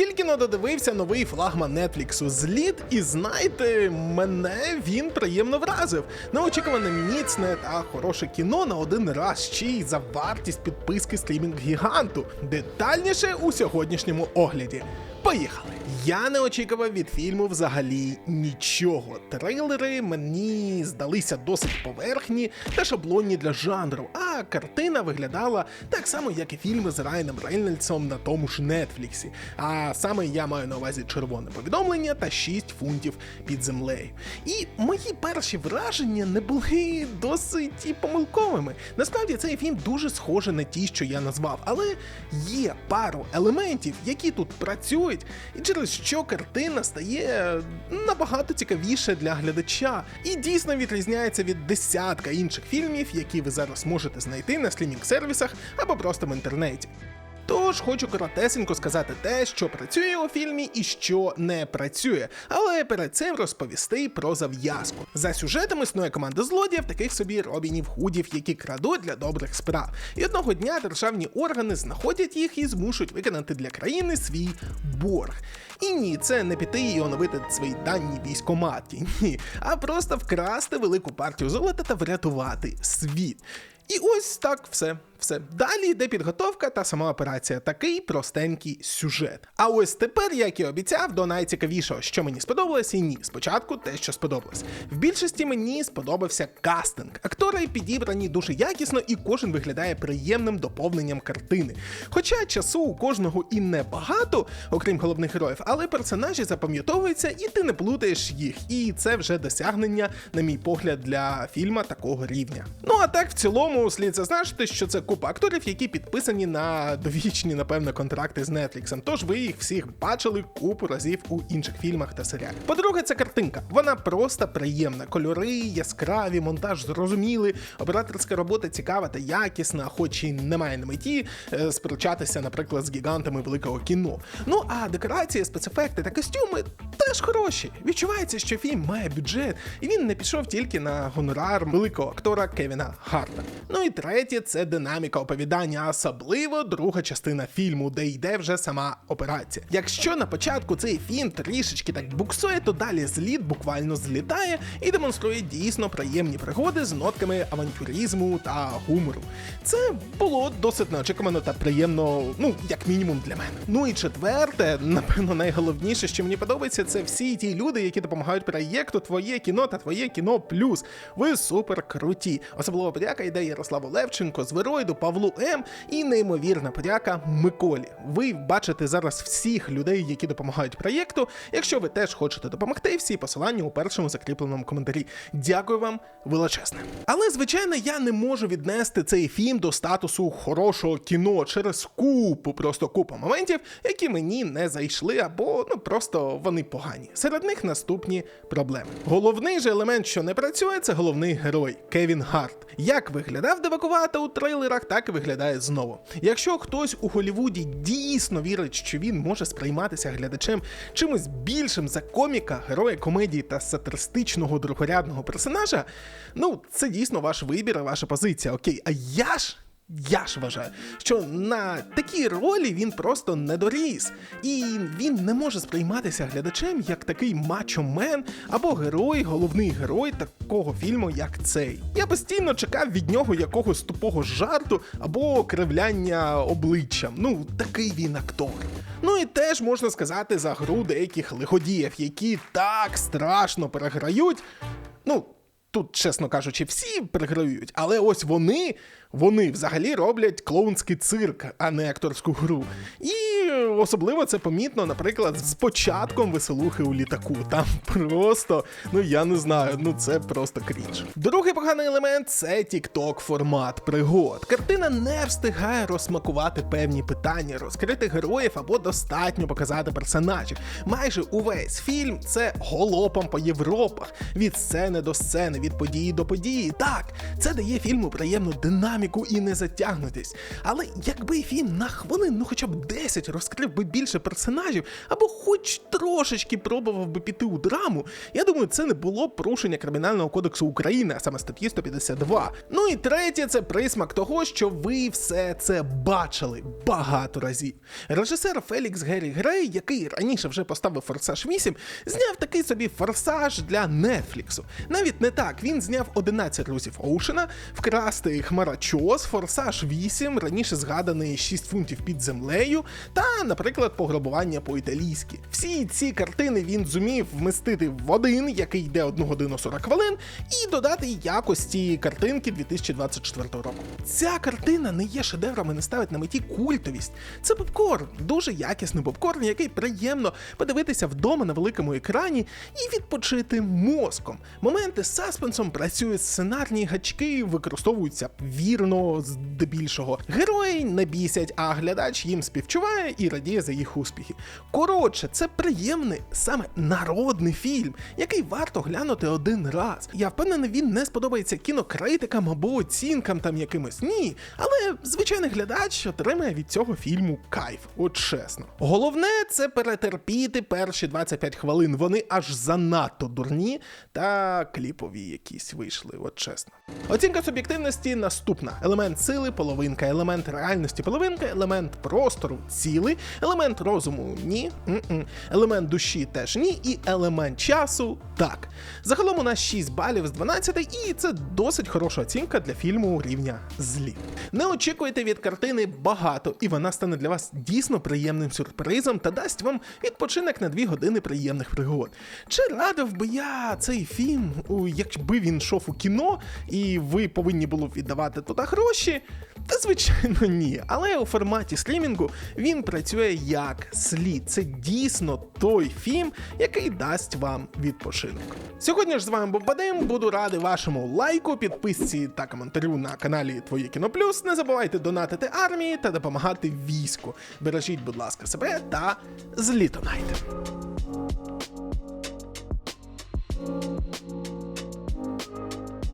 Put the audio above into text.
Тільки но додивився новий флагман Нетфліксу зліт, і знаєте, мене він приємно вразив. Неочікуване міцне та хороше кіно на один раз ще й за вартість підписки стрімінг гіганту. Детальніше у сьогоднішньому огляді. Поїхали! Я не очікував від фільму взагалі нічого. Трейлери мені здалися досить поверхні та шаблонні для жанру, а картина виглядала так само, як і фільми з Райаном Рейнольдсом на тому ж Нетфліксі. А саме я маю на увазі червоне повідомлення та 6 фунтів під землею. І мої перші враження не були досить помилковими. Насправді цей фільм дуже схожий на ті, що я назвав, але є пару елементів, які тут працюють, і через що картина стає набагато цікавіше для глядача і дійсно відрізняється від десятка інших фільмів, які ви зараз можете знайти на стрімінг-сервісах або просто в інтернеті. Тож хочу коротесенько сказати те, що працює у фільмі і що не працює, але перед цим розповісти про зав'язку. За сюжетом існує команда злодіїв, таких собі Робінів Худів, які крадуть для добрих справ. І одного дня державні органи знаходять їх і змушують виконати для країни свій борг. І ні, це не піти і оновити свої дані військоматі, ні, а просто вкрасти велику партію золота та врятувати світ. І ось так все. Все. Далі йде підготовка та сама операція. Такий простенький сюжет. А ось тепер, як і обіцяв, до найцікавішого, що мені сподобалось, і ні. Спочатку те, що сподобалось. В більшості мені сподобався кастинг. Актори підібрані дуже якісно, і кожен виглядає приємним доповненням картини. Хоча часу у кожного і не багато, окрім головних героїв, але персонажі запам'ятовуються, і ти не плутаєш їх. І це вже досягнення, на мій погляд, для фільма такого рівня. Ну а так, в цілому, слід зазначити, що це купа акторів, які підписані на довічні, напевно, контракти з Netflix. Тож ви їх всіх бачили купу разів у інших фільмах та серіалах. По-друге, це картинка. Вона просто приємна. Кольори, яскраві, монтаж зрозумілий, операторська робота цікава та якісна, хоч і немає на меті е, сперечатися, наприклад, з гігантами великого кіно. Ну а декорації, спецефекти та костюми теж хороші. Відчувається, що фільм має бюджет, і він не пішов тільки на гонорар великого актора Кевіна Харта. Ну і третє це динаміка оповідання, а особливо друга частина фільму, де йде вже сама операція. Якщо на початку цей фільм трішечки так буксує, то далі зліт буквально злітає і демонструє дійсно приємні пригоди з нотками авантюризму та гумору. Це було досить неочікувано та приємно, ну як мінімум для мене. Ну і четверте, напевно, найголовніше, що мені подобається, це всі ті люди, які допомагають проєкту Твоє кіно та Твоє кіно плюс. Ви супер круті. Особливо подяка йде Ярославу Левченко, Звероїду, Павлу М і неймовірна подяка Миколі. Ви бачите зараз всіх людей, які допомагають проєкту. Якщо ви теж хочете допомогти, всі посилання у першому закріпленому коментарі. Дякую вам величезне. Але звичайно, я не можу віднести цей фільм до статусу хорошого кіно через купу, просто купу моментів, які мені не зайшли, або ну просто вони погані. Серед них наступні проблеми. Головний же елемент, що не працює, це головний герой Кевін Харт. Як виглядав девакувато у трейлерах, так і виглядає знову. Якщо хтось у Голлівуді дійсно вірить, що він може сприйматися глядачем чимось більшим за коміка, героя комедії та сатиристичного другорядного персонажа, ну це дійсно ваш вибір, і ваша позиція. Окей, а я ж. Я ж вважаю, що на такій ролі він просто не доріс, і він не може сприйматися глядачем як такий мачо-мен або герой, головний герой такого фільму, як цей. Я постійно чекав від нього якогось тупого жарту або кривляння обличчям. Ну, такий він актор. Ну і теж можна сказати за гру деяких лиходіїв, які так страшно переграють. Ну, Тут, чесно кажучи, всі приграють, але ось вони, вони взагалі роблять клоунський цирк, а не акторську гру. І особливо це помітно, наприклад, з початком веселухи у літаку. Там просто, ну я не знаю, ну це просто крінж. Другий поганий елемент це TikTok формат пригод. Картина не встигає розсмакувати певні питання, розкрити героїв або достатньо показати персонажів. Майже увесь фільм це голопом по Європах, від сцени до сцени, від події до події. Так, це дає фільму приємну динаміку і не затягнутись. Але якби фільм на хвилин, ну хоча б 10 розкрив би більше персонажів, або хоч трошечки пробував би піти у драму, я думаю, це не було б порушення Кримінального кодексу України, а саме статті 152. Ну і третє, це присмак того, що ви все це бачили багато разів. Режисер Фелікс Геррі Грей, який раніше вже поставив Форсаж 8, зняв такий собі форсаж для Нетфліксу. Навіть не так, він зняв 11 друзів Оушена, вкрасти хмарачос, Форсаж 8, раніше згаданий 6 фунтів під землею, та, наприклад, пограбування по-італійськи. Всі ці картини він зумів вмістити в один, який йде 1 годину 40 хвилин, і додати якості картинки 2024 року. Ця картина не є шедевром і не ставить на меті культовість. Це попкорн, дуже якісний попкорн, який приємно подивитися вдома на великому екрані і відпочити мозком. Моменти з саспенсом працюють сценарні гачки, використовуються вірно здебільшого. Герої не бісять, а глядач їм співчуває і радіє за їх успіхи. Коротше, це приємний, саме народний фільм, який варто глянути один раз. Я впевнений, він не сподобається кінокритикам або оцінкам там якимось. Ні, але звичайний глядач отримає від цього фільму кайф, от чесно. Головне це перетерпіти перші 25 хвилин. Вони аж занадто дурні та кліпові якісь вийшли, от чесно. Оцінка суб'єктивності наступна: елемент сили, половинка, елемент реальності, половинка, елемент простору, цілий, елемент розуму ні, м-м. елемент душі теж ні, і елемент часу так. Загалом у нас 6 балів з 12, і це досить хороша оцінка для фільму рівня злі. Не очікуйте від картини багато, і вона стане для вас дійсно приємним сюрпризом та дасть вам відпочинок на 2 години приємних пригод. Чи радив би я цей фільм, якби він йшов у кіно, і ви повинні були віддавати туди гроші? Та звичайно ні. Але у форматі стрімінгу він працює як слід. Це дійсно той фільм, який дасть вам відпочинок. Сьогодні ж з вами був Бадем, буду радий вашому лайку, підписці та коментарю на каналі Твоє Кіно Плюс. Не забувайте донатити армії та допомагати війську. Бережіть, будь ласка, себе та злітонайте.